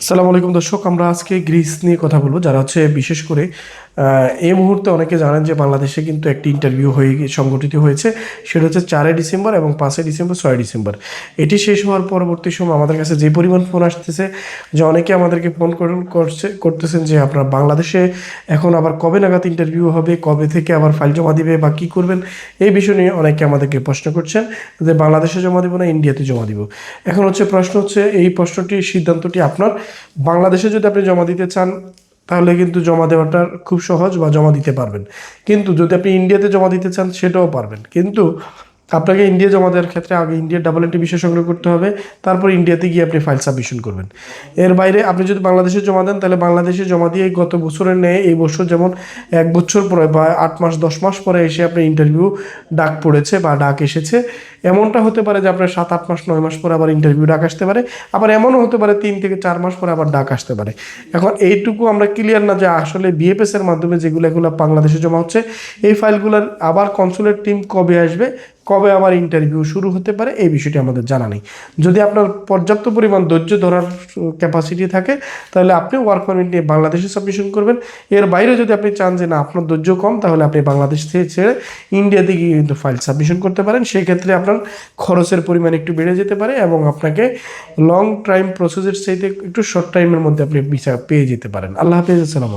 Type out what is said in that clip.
আসসালামু আলাইকুম দর্শক আমরা আজকে গ্রিস নিয়ে কথা বলব। যারা হচ্ছে বিশেষ করে এই মুহূর্তে অনেকে জানেন যে বাংলাদেশে কিন্তু একটি ইন্টারভিউ হয়ে সংগঠিত হয়েছে। সেটা হচ্ছে চারই ডিসেম্বর এবং পাঁচই ডিসেম্বর ছয় ডিসেম্বর। এটি শেষ হওয়ার পরবর্তী সময় আমাদের কাছে যে পরিমাণ ফোন আসতেছে, যে অনেকে আমাদেরকে ফোন করছে, করতেছেন যে আপনার বাংলাদেশে এখন আবার কবে নাগাদ ইন্টারভিউ হবে, কবে থেকে আবার ফাইল জমা দিবে বা কী করবেন, এই বিষয় নিয়ে অনেকে আমাদেরকে প্রশ্ন করছেন যে বাংলাদেশে জমা দিব না ইন্ডিয়াতে জমা দিব? এখন হচ্ছে প্রশ্ন হচ্ছে, এই প্রশ্নটি সিদ্ধান্তটি আপনার। বাংলাদেশে যদি আপনি জমা দিতে চান তাহলে কিন্তু জমা দেওয়াটা খুব সহজ বা জমা দিতে পারবেন। কিন্তু যদি আপনি ইন্ডিয়াতে জমা দিতে চান, সেটাও পারবেন। কিন্তু আপনাকে ইন্ডিয়া জমা দেওয়ার ক্ষেত্রে আগে ইন্ডিয়ার ডাবল এন্ট্রি বিষয় সংগ্রহ করতে হবে, তারপর ইন্ডিয়াতে গিয়ে আপনি ফাইল সাবমিশন করবেন। এর বাইরে আপনি যদি বাংলাদেশে জমা দেন, তাহলে বাংলাদেশে জমা দিয়ে গত বছরের ন্যায় এই বছর যেমন এক বছর পরে বা আট মাস, দশ মাস পরে এসে আপনার ইন্টারভিউ ডাক পড়েছে বা ডাক এসেছে। এমনটা হতে পারে যে আপনার সাত, আট মাস, নয় মাস পরে আবার ইন্টারভিউ ডাক আসতে পারে। আবার এমনও হতে পারে তিন থেকে চার মাস পরে আবার ডাক আসতে পারে। এখন এইটুকু আমরা ক্লিয়ার না যে আসলে বিএফএস এর মাধ্যমে যেগুলো এগুলো বাংলাদেশে জমা হচ্ছে, এই ফাইলগুলোর আবার কনসুলেট টিম কবে আসবে কবে আমার ইন্টারভিউ শুরু হতে পারে, এই বিষয়টি আমাদের জানা নেই। যদি আপনার পর্যাপ্ত পরিমাণ ধৈর্য ধরার ক্যাপাসিটি থাকে, তাহলে আপনি ওয়ার্ক পারমিট নিয়ে বাংলাদেশে সাবমিশন করবেন। এর বাইরে যদি আপনি চান যে না, আপনার ধৈর্য কম, তাহলে আপনি বাংলাদেশ থেকে ছেড়ে ইন্ডিয়াতে গিয়ে কিন্তু ফাইল সাবমিশন করতে পারেন। সেই ক্ষেত্রে আপনার খরচের পরিমাণ একটু বেড়ে যেতে পারে এবং আপনাকে লং টাইম প্রসেসের চাইতে একটু শর্ট টাইমের মধ্যে আপনি ভিসা পেয়ে যেতে পারেন। আল্লাহ হাফিজ, আসসালামু